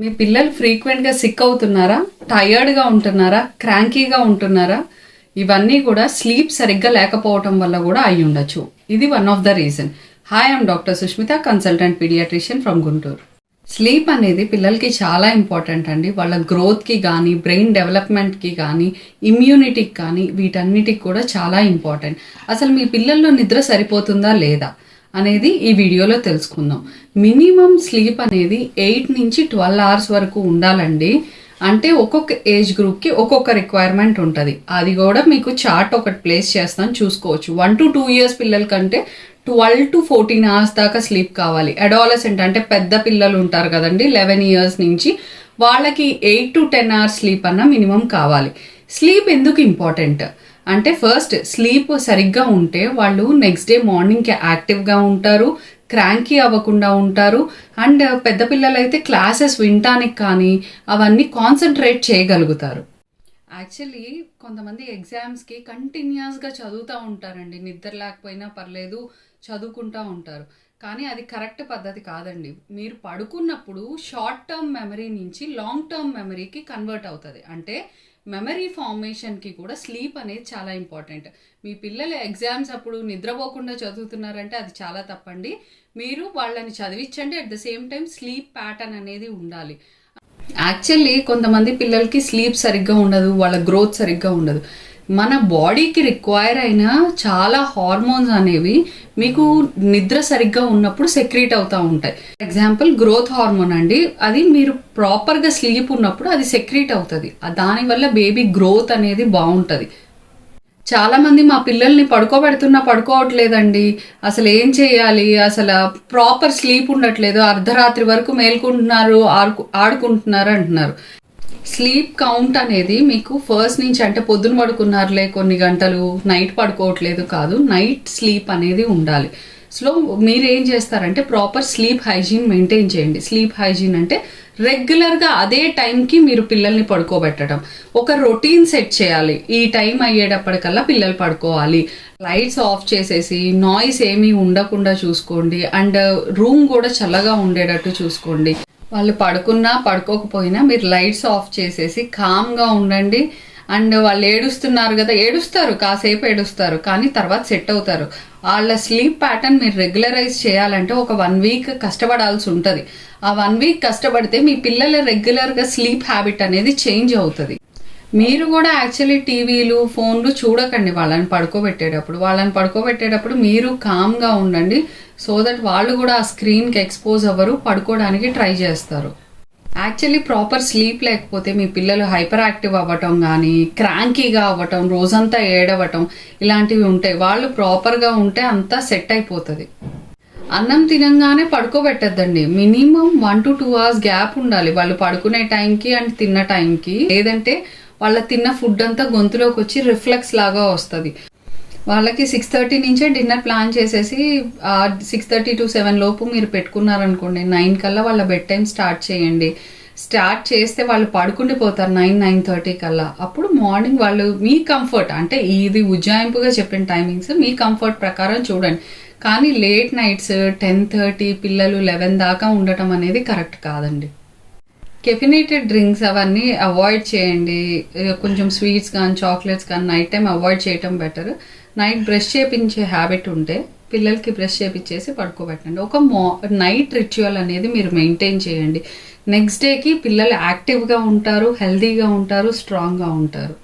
మీ పిల్లలు ఫ్రీక్వెంట్గా సిక్ అవుతున్నారా? టయర్డ్గా ఉంటున్నారా? క్రాంకీగా ఉంటున్నారా? ఇవన్నీ కూడా స్లీప్ సరిగ్గా లేకపోవటం వల్ల కూడా అయి ఉండొచ్చు. ఇది one of the reason hi I'm doctor Sushmita consultant paediatrician from Guntur sleep అనేది పిల్లలకి చాలా ఇంపార్టెంట్ అండి. వాళ్ళ గ్రోత్కి కానీ బ్రెయిన్ డెవలప్మెంట్కి కానీ ఇమ్యూనిటీకి కానీ వీటన్నిటికి కూడా చాలా ఇంపార్టెంట్ అసలు మీ పిల్లల్లో నిద్ర సరిపోతుందా లేదా? అనేది ఈ వీడియోలో తెలుసుకుందాం. మినిమం స్లీప్ అనేది ఎయిట్ నుంచి ట్వెల్వ్ అవర్స్ వరకు ఉండాలండి. అంటే ఒక్కొక్క ఏజ్ గ్రూప్కి ఒక్కొక్క రిక్వైర్మెంట్ ఉంటుంది. అది కూడా మీకు చార్ట్ ఒకటి ప్లేస్ చేస్తాను చూసుకోవచ్చు. వన్ టు టూ ఇయర్స్ పిల్లల కంటే ట్వెల్వ్ టు ఫోర్టీన్ అవర్స్ దాకా స్లీప్ కావాలి. అడాలసెంట్ అంటే పెద్ద పిల్లలు ఉంటారు కదండి లెవెన్ ఇయర్స్ నుంచి వాళ్ళకి eight to ten hours sleep అన్న మినిమం కావాలి. స్లీప్ ఎందుకు ఇంపార్టెంట్? అంటే ఫస్ట్ స్లీప్ సరిగ్గా ఉంటే వాళ్ళు నెక్స్ట్ డే మార్నింగ్కి యాక్టివ్గా ఉంటారు క్రాంకీ అవ్వకుండా ఉంటారు అండ్ పెద్ద పిల్లలైతే క్లాసెస్ వినటానికి కానీ అవన్నీ కాన్సన్ట్రేట్ చేయగలుగుతారు. యాక్చువల్లీ కొంతమంది ఎగ్జామ్స్కి కంటిన్యూస్గా చదువుతూ ఉంటారండి. నిద్ర లేకపోయినా పర్లేదు చదువుకుంటూ ఉంటారు. కానీ అది కరెక్ట్ పద్ధతి కాదండి. మీరు పడుకున్నప్పుడు షార్ట్ టర్మ్ మెమరీ నుంచి లాంగ్ టర్మ్ మెమరీకి కన్వర్ట్ అవుతుంది. అంటే మెమరీ ఫార్మేషన్కి కూడా స్లీప్ అనేది చాలా ఇంపార్టెంట్ మీ పిల్లలు ఎగ్జామ్స్ అప్పుడు నిద్రపోకుండా చదువుతున్నారంటే అది చాలా తప్పండి. మీరు వాళ్ళని చదివించండి. At the same time sleep pattern అనేది ఉండాలి. యాక్చువల్లీ కొంతమంది పిల్లలకి స్లీప్ సరిగ్గా ఉండదు వాళ్ళ గ్రోత్ సరిగ్గా ఉండదు. మన బాడీకి రిక్వైర్ అయిన చాలా హార్మోన్స్ అనేవి మీకు నిద్ర సరిగ్గా ఉన్నప్పుడు సెక్రీట్ అవుతూ ఉంటాయి. ఎగ్జాంపుల్ గ్రోత్ హార్మోన్ అండి. అది మీరు ప్రాపర్గా స్లీప్ ఉన్నప్పుడు అది సెక్రీట్ అవుతుంది. దానివల్ల బేబీ గ్రోత్ అనేది బాగుంటుంది. చాలామంది మా పిల్లల్ని పడుకోబెడుతున్నా పడుకోవట్లేదండి. అసలు ఏం చేయాలి? అసలు ప్రాపర్ స్లీప్ ఉండట్లేదు. అర్ధరాత్రి వరకు మేల్కుంటున్నారు ఆడుకు ఆడుకుంటున్నారు అంటున్నారు. స్లీప్ కౌంట్ అనేది మీకు ఫస్ట్ నుంచి అంటే పొద్దున పడుకున్నారులే కొన్ని గంటలు నైట్ పడుకోవట్లేదు కాదు. నైట్ స్లీప్ అనేది ఉండాలి. సో మీరు ఏం చేస్తారంటే ప్రాపర్ స్లీప్ హైజీన్ మెయింటైన్ చేయండి. స్లీప్ హైజీన్ అంటే రెగ్యులర్గా అదే టైంకి మీరు పిల్లల్ని పడుకోబెట్టడం. ఒక రొటీన్ సెట్ చేయాలి. ఈ టైం అయ్యేటప్పటికల్లా పిల్లలు పడుకోవాలి. లైట్స్ ఆఫ్ చేసేసి నాయిస్ ఏమీ ఉండకుండా చూసుకోండి. అండ్ రూమ్ కూడా చల్లగా ఉండేటట్టు చూసుకోండి. వాళ్ళు పడుకున్నా పడుకోకపోయినా మీరు లైట్స్ ఆఫ్ చేసేసి కామ్గా ఉండండి. అండ్ వాళ్ళు ఏడుస్తున్నారు కదా ఏడుస్తారు కాసేపు ఏడుస్తారు కానీ తర్వాత సెట్ అవుతారు. వాళ్ళ స్లీప్ ప్యాటర్న్ మీరు రెగ్యులరైజ్ చేయాలంటే ఒక వన్ వీక్ కష్టపడాల్సి ఉంటుంది. ఆ వన్ వీక్ కష్టపడితే మీ పిల్లల రెగ్యులర్గా స్లీప్ హ్యాబిట్ అనేది చేంజ్ అవుతుంది. మీరు కూడా యాక్చువల్లీ టీవీలు ఫోన్లు చూడకండి వాళ్ళని పడుకోబెట్టేటప్పుడు. వాళ్ళని పడుకోబెట్టేటప్పుడు మీరు కామ్గా ఉండండి సో దట్ వాళ్ళు కూడా ఆ స్క్రీన్కి ఎక్స్పోజ్ అవ్వరు పడుకోవడానికి ట్రై చేస్తారు. యాక్చువల్లీ ప్రాపర్ స్లీప్ లేకపోతే మీ పిల్లలు హైపర్ యాక్టివ్ అవ్వటం కానీ క్రాంకీగా అవ్వటం రోజంతా ఏడవటం ఇలాంటివి ఉంటాయి. వాళ్ళు ప్రాపర్గా ఉంటే అంతా సెట్ అయిపోతుంది. అన్నం తినంగానే పడుకోబెట్టద్దండి. Minimum one to two hours gap ఉండాలి. వాళ్ళు పడుకునే టైంకి అండ్ తిన్న టైంకి. లేదంటే వాళ్ళ తిన్న ఫుడ్ అంతా గొంతులోకి వచ్చి రిఫ్లెక్స్ లాగా వస్తుంది. వాళ్ళకి సిక్స్ థర్టీ నుంచే డిన్నర్ ప్లాన్ చేసేసి సిక్స్ థర్టీ టు సెవెన్ లోపు మీరు పెట్టుకున్నారనుకోండి నైన్ కల్లా వాళ్ళ బెడ్ టైం స్టార్ట్ చేయండి. స్టార్ట్ చేస్తే వాళ్ళు పడుకుండిపోతారు నైన్ నైన్ థర్టీ కల్లా. అప్పుడు మార్నింగ్ వాళ్ళు మీ కంఫర్ట్ అంటే ఇది ఉజ్జాయింపుగా చెప్పిన టైమింగ్స్ మీ కంఫర్ట్ ప్రకారం చూడండి. కానీ లేట్ నైట్స్ టెన్ థర్టీ పిల్లలు లెవెన్ దాకా ఉండటం అనేది కరెక్ట్ కాదండి. కెఫినేటెడ్ డ్రింక్స్ అవన్నీ అవాయిడ్ చేయండి. కొంచెం స్వీట్స్ కానీ చాక్లెట్స్ కానీ నైట్ టైం అవాయిడ్ చేయటం బెటర్. నైట్ బ్రష్ చేపించే హ్యాబిట్ ఉంటే పిల్లలకి బ్రష్ చేపించేసి పడుకోబెట్టండి. ఒక మా నైట్ రిచువల్ అనేది మీరు మెయింటైన్ చేయండి. నెక్స్ట్ డేకి పిల్లలు యాక్టివ్గా ఉంటారు హెల్తీగా ఉంటారు స్ట్రాంగ్గా ఉంటారు.